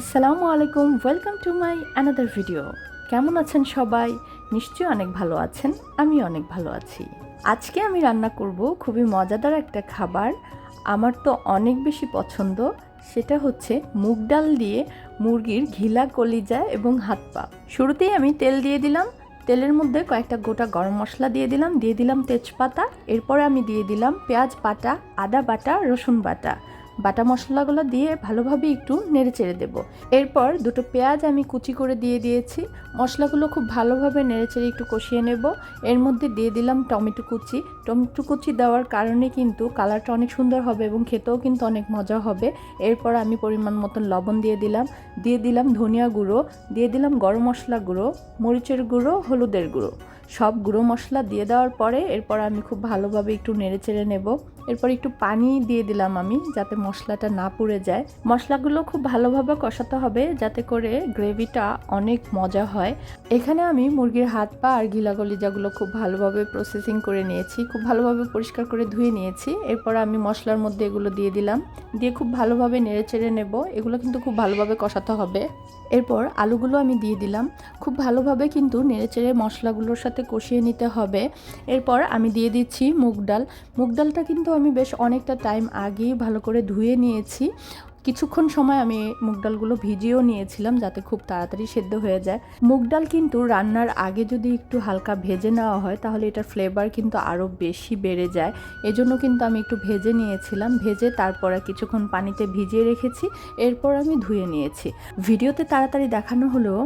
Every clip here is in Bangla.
আসসালামু আলাইকুম welcome to my another video কেমন আছেন সবাই? নিশ্চয়ই অনেক ভালো আছেন আমি অনেক ভালো আছি। আজকে আমি রান্না করব খুবই মজাদার একটা খাবার। আমার তো অনেক বেশি পছন্দ, সেটা হচ্ছে মুগ ডাল দিয়ে মুরগির ঘিলা কলিজা এবং হাত পা। শুরুতেই আমি তেল দিয়ে দিলাম, তেলের মধ্যে কয়েকটা গোটা গরম মশলা দিয়ে দিলাম দিয়ে দিলাম তেজপাতা, এরপরে আমি দিয়ে দিলাম পেঁয়াজ বাটা, আদা বাটা, রসুন বাটা। বাটা মশলাগুলো দিয়ে ভালোভাবে একটু নেড়ে চেড়ে দেবো। এরপর দুটো পেঁয়াজ আমি কুচি করে দিয়ে দিয়েছি। মশলাগুলো খুব ভালোভাবে নেড়ে চেড়ে একটু কষিয়ে নেব। এর মধ্যে দিয়ে দিলাম টমেটো কুচি। টমেটো কুচি দেওয়ার কারণে কিন্তু কালারটা অনেক সুন্দর হবে এবং খেতেও কিন্তু অনেক মজা হবে। এরপর আমি পরিমাণ মতন লবণ দিয়ে দিলাম। দিয়ে দিলাম ধনিয়া গুঁড়ো। দিয়ে দিলাম গরম মশলা গুঁড়ো, মরিচের গুঁড়ো, হলুদের গুঁড়ো। সব গুঁড়ো মশলা দিয়ে দেওয়ার পরে এরপর আমি খুব ভালোভাবে একটু নেড়ে চেড়ে নেব। এরপর একটু পানি দিয়ে দিলাম আমি, যাতে মশলাটা না পুড়ে যায়। মশলাগুলো খুব ভালোভাবে কষাতে হবে, যাতে করে গ্রেভিটা অনেক মজা হয়। এখানে আমি মুরগির হাত পা আর গিলা গলিজাগুলো খুব ভালোভাবে প্রসেসিং করে নিয়েছি, খুব ভালোভাবে পরিষ্কার করে ধুয়ে নিয়েছি। এরপর আমি মশলার মধ্যে এগুলো দিয়ে দিলাম। দিয়ে খুব ভালোভাবে নেড়ে চেড়ে নেব, এগুলো কিন্তু খুব ভালোভাবে কষাতে হবে। এরপর আলুগুলো আমি দিয়ে দিলাম। খুব ভালোভাবে কিন্তু নেড়েচেড়ে মশলাগুলোর সাথে কষিয়ে নিতে হবে। এরপর আমি দিয়ে দিচ্ছি মুগ ডাল। মুগ ডালটা কিন্তু আমি বেশ অনেকটা টাইম আগেই ভালো করে ধুয়ে নিয়েছি। কিছুক্ষণ সময় আমি মুগ ডালগুলো ভিজিয়েও নিয়েছিলাম যাতে খুব তাড়াতাড়ি সেদ্ধ হয়ে যায়। মুগ ডাল কিন্তু রান্নার আগে যদি একটু হালকা ভেজে নেওয়া হয়, তাহলে এটার ফ্লেভার কিন্তু আরও বেশি বেড়ে যায়। এজন্য কিন্তু আমি একটু ভেজে নিয়েছিলাম। ভেজে তারপরে কিছুক্ষণ পানিতে ভিজিয়ে রেখেছি। এরপর আমি ধুয়ে নিয়েছি। ভিডিওতে তাড়াতাড়ি দেখানো হলেও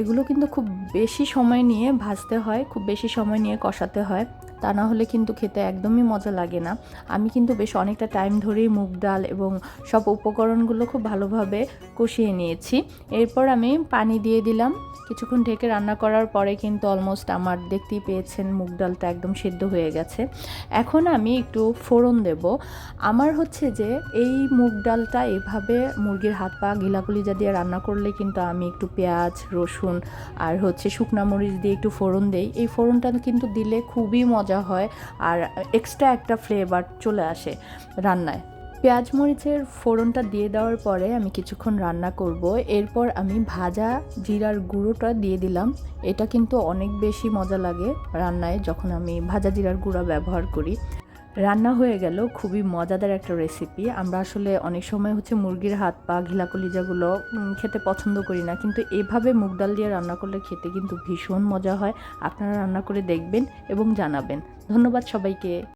এগুলো কিন্তু খুব বেশি সময় নিয়ে ভাজতে হয়, খুব বেশি সময় নিয়ে কষাতে হয়। তা না হলে কিন্তু খেতে একদমই মজা লাগে না। আমি কিন্তু বেশ অনেকটা টাইম ধরেই মুগ ডাল এবং সব উপকরণগুলো খুব ভালোভাবে কষিয়ে নিয়েছি। এরপর আমি পানি দিয়ে দিলাম। কিছুক্ষণ ঢেকে রান্না করার পরে কিন্তু অলমোস্ট আমার দেখতেই পেয়েছেন মুগ ডালটা একদম সেদ্ধ হয়ে গেছে। এখন আমি একটু ফোড়ন দেব। আমার হচ্ছে যে এই মুগ ডালটা এভাবে মুরগির হাত পা গিলাগুলিজা দিয়ে রান্না করলে কিন্তু আমি একটু পেঁয়াজ, রসুন আর হচ্ছে শুকনা মরিচ দিয়ে একটু ফোড়ন দেই। এই ফোড়নটা কিন্তু দিলে খুবই মজা হয় আর এক্সট্রা একটা ফ্লেভার চলে আসে রান্নায়। পেঁয়াজ মরিচের ফোড়নটা দিয়ে দেওয়ার পরে আমি কিছুক্ষণ রান্না করব। এরপর আমি ভাজা জিরার গুঁড়োটা দিয়ে দিলাম। এটা কিন্তু অনেক বেশি মজা লাগে রান্নায় যখন আমি ভাজা জিরার গুঁড়া ব্যবহার করি। রান্না হয়ে গেল, খুবই মজাদার একটা রেসিপি আমরা আসলে অনেক সময় হচ্ছে মুরগির হাত পা ঘিলা কলিজাগুলো খেতে পছন্দ করি না। কিন্তু এভাবে মুগ ডাল দিয়ে রান্না করলে খেতে কিন্তু ভীষণ মজা হয়। আপনারা রান্না করে দেখবেন এবং জানাবেন। ধন্যবাদ সবাইকে।